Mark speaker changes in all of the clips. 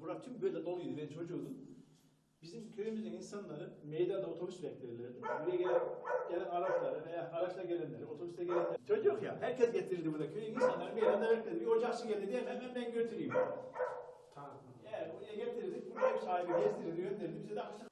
Speaker 1: Burak tüm böyle doluydu. Ben çocuğudum. Bizim köyümüzün insanları meydanda otobüs beklerlerdi. Buraya gelen, gelen araçları veya araçla gelenleri, otobüste gelenleri. Çocuk ya, herkes getirirdi burada. Köyün insanları meydanda beklerdi. Bir ocakçı geldi diye hemen ben götüreyim.
Speaker 2: Tamam.
Speaker 1: Yani buraya getirirdik, burada ev sahibi gezdirirdi, gönderirdi. Bize de akşam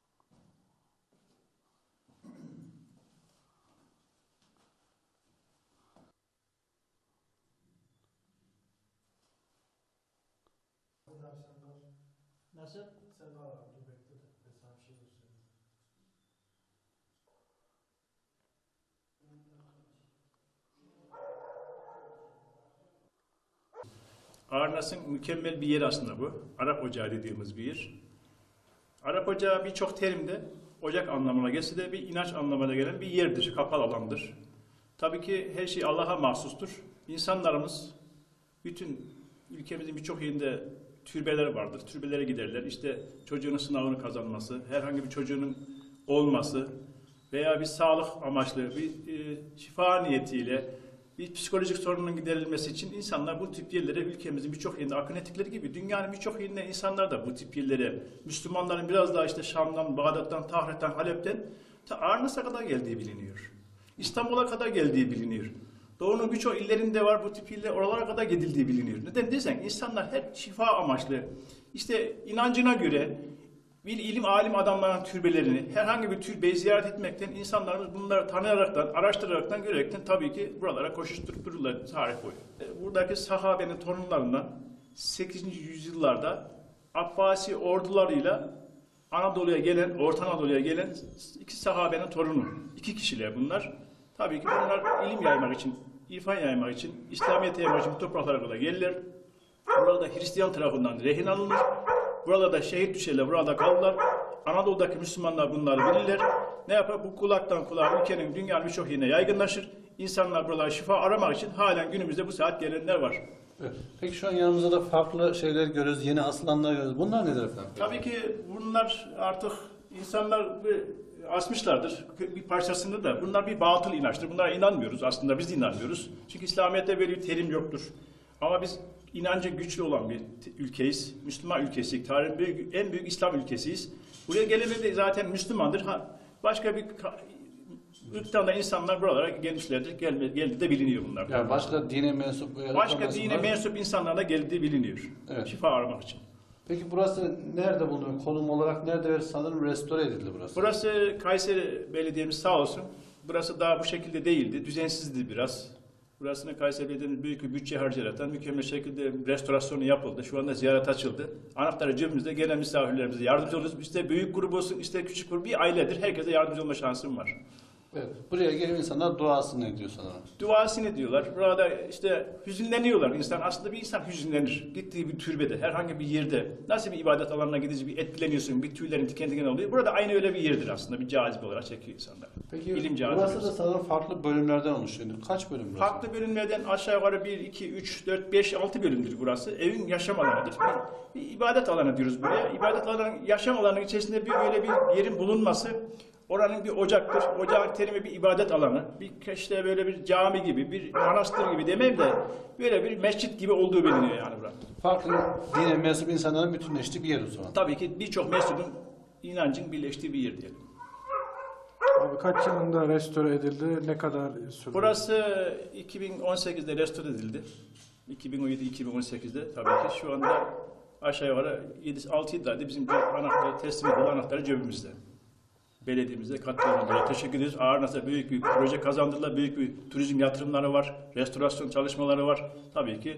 Speaker 2: Sen kal.
Speaker 1: Nasıl?
Speaker 2: Sen kal abi dur bekle de. Sana bir şey göstereyim.
Speaker 1: Arnas'ın mükemmel bir yer aslında bu. Arap ocağı dediğimiz bir yer. Arap ocağı birçok terimde ocak anlamına gelse de bir inanç anlamına gelen bir yerdir, kapalı alandır. Tabii ki her şey Allah'a mahsustur. İnsanlarımız bütün ülkemizin birçok yerinde türbeler vardır. Türbelere giderler. İşte çocuğunun sınavını kazanması, herhangi bir çocuğunun olması veya bir sağlık amaçlı, bir e, şifa niyetiyle bir psikolojik sorunun giderilmesi için insanlar bu tip yerlere ülkemizin birçok yerinde akın ettikleri gibi dünyanın birçok yerinde insanlar da bu tip yerlere Müslümanların biraz daha işte Şam'dan, Bağdat'tan, Tahret'ten, Halep'ten ta Arnas'a kadar geldiği biliniyor. İstanbul'a kadar geldiği biliniyor. Doğu'nun birçok illerinde var bu tip iller oralara kadar gidildiği biliniyor. Neden desen insanlar hep şifa amaçlı işte inancına göre bir ilim alim adamların türbelerini herhangi bir türbeyi ziyaret etmekten insanlarımız bunları tanıyaraktan, araştıraraktan, görerekten tabii ki buralara koşuşturup dururlar tarih boyu. E, Buradaki sahabenin torunlarından 8. yüzyıllarda Abbasi ordularıyla Anadolu'ya gelen, Orta Anadolu'ya gelen iki sahabenin torunu. iki kişiler bunlar. Tabii ki bunlar ilim yaymak için, irfan yaymak için, İslamiyet yaymak için bu topraklara kadar gelirler. Burada Hristiyan tarafından rehin alınır. Buralarda şehit düşerler, burada kalırlar. Anadolu'daki Müslümanlar bunları bilirler. Ne yapar? Bu kulaktan kulağa ülkenin, dünyanın birçok yerine yaygınlaşır. İnsanlar buralara şifa aramak için halen günümüzde bu saat gelenler var.
Speaker 3: Evet. Peki şu an yanımızda da farklı şeyler görüyoruz, yeni asılanlar görüyoruz. Bunlar nedir efendim?
Speaker 1: Tabii ki bunlar artık insanlar asmışlardır bir parçasını da. Bunlar bir batıl inançtır. Bunlara inanmıyoruz. Aslında biz inanmıyoruz. Çünkü İslamiyet'te böyle bir terim yoktur. Ama biz inancı güçlü olan bir ülkeyiz. Müslüman ülkesiyiz. Tarihin büyük- en büyük İslam ülkesiyiz. Buraya gelenler de zaten Müslümandır. Ha, başka bir ırktan da insanlar buralara gelmişlerdir. Gelme, geldi de biliniyor bunlar.
Speaker 3: Yani başka dine mensup
Speaker 1: Başka dine mensup insanlar da geldiği biliniyor.
Speaker 3: Evet.
Speaker 1: Şifa aramak için.
Speaker 3: Peki burası nerede bulunuyor? Konum olarak nerede ve sanırım restore edildi burası.
Speaker 1: Burası Kayseri Belediye'miz sağ olsun. Burası daha bu şekilde değildi. Düzensizdi biraz. Burasını Kayseri Belediye'miz büyük bir bütçe harcayarak mükemmel şekilde restorasyonu yapıldı. Şu anda ziyaret açıldı. Anahtarı cebimizde gelen misafirlerimize yardımcı oluruz. İşte büyük grup olsun, işte küçük grup bir ailedir. Herkese yardımcı olma şansım var.
Speaker 3: Evet. Buraya gelip insanlar duasını ediyor sanırım.
Speaker 1: Duasını diyorlar. Burada işte hüzünleniyorlar. İnsan aslında bir insan hüzünlenir. Gittiği bir türbede, herhangi bir yerde nasıl bir ibadet alanına gidince bir etkileniyorsun, bir tüylerin diken diken oluyor. Burada aynı öyle bir yerdir aslında. Bir cazibe olarak çekiyor insanlar.
Speaker 3: Peki
Speaker 1: İlim
Speaker 3: burası da sanırım farklı bölümlerden oluşuyor. Kaç bölüm burası?
Speaker 1: Farklı bölümlerden aşağı yukarı 1, 2, 3, 4, 5, 6 bölümdür burası. Evin yaşam alanıdır. Bir, bir ibadet alanı diyoruz buraya. İbadet alanı, yaşam alanının içerisinde bir böyle bir yerin bulunması oranın bir ocaktır. Ocağın terimi bir ibadet alanı. Bir işte böyle bir cami gibi, bir manastır gibi demeyeyim de böyle bir mescit gibi olduğu biliniyor yani burada.
Speaker 3: Farklı dine mensup insanların bütünleştiği bir yer o zaman.
Speaker 1: Tabii ki birçok mensubun inancın birleştiği bir yer diyelim.
Speaker 2: Abi kaç yılında restore edildi? Ne kadar sürdü?
Speaker 1: Burası 2018'de restore edildi. 2017-2018'de tabii ki şu anda aşağı yukarı 6-7 ayda bizim anahtarı teslim edilen anahtarı cebimizde. Belediyemizde katılımcılara teşekkür ediyoruz. Ağırnas'a büyük bir proje kazandırdılar. Büyük bir turizm yatırımları var. Restorasyon çalışmaları var. Tabii ki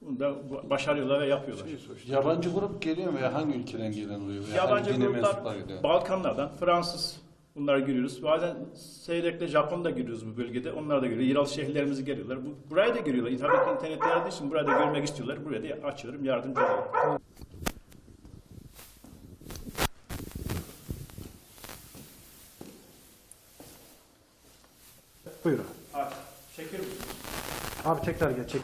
Speaker 1: bunu da başarıyorlar ve yapıyorlar.
Speaker 3: Yabancı grup geliyor mu veya hangi ülkeden gelen oluyor? Veya
Speaker 1: Yabancı
Speaker 3: hangi
Speaker 1: gruplar? Balkanlardan, Fransız bunları görüyoruz. Bazen seyrekle Japon'da görüyoruz bu bölgede. Onlar da görüyor. Yeraltı şehirlerimizi görüyorlar. Bu, buraya da görüyorlar. Tabii ki internette için burada görmek istiyorlar. Buraya da açıyorum, yardımcı oluyorum.
Speaker 2: Buyur.
Speaker 1: Abi, çekiyorum.
Speaker 2: Abi tekrar gel çek.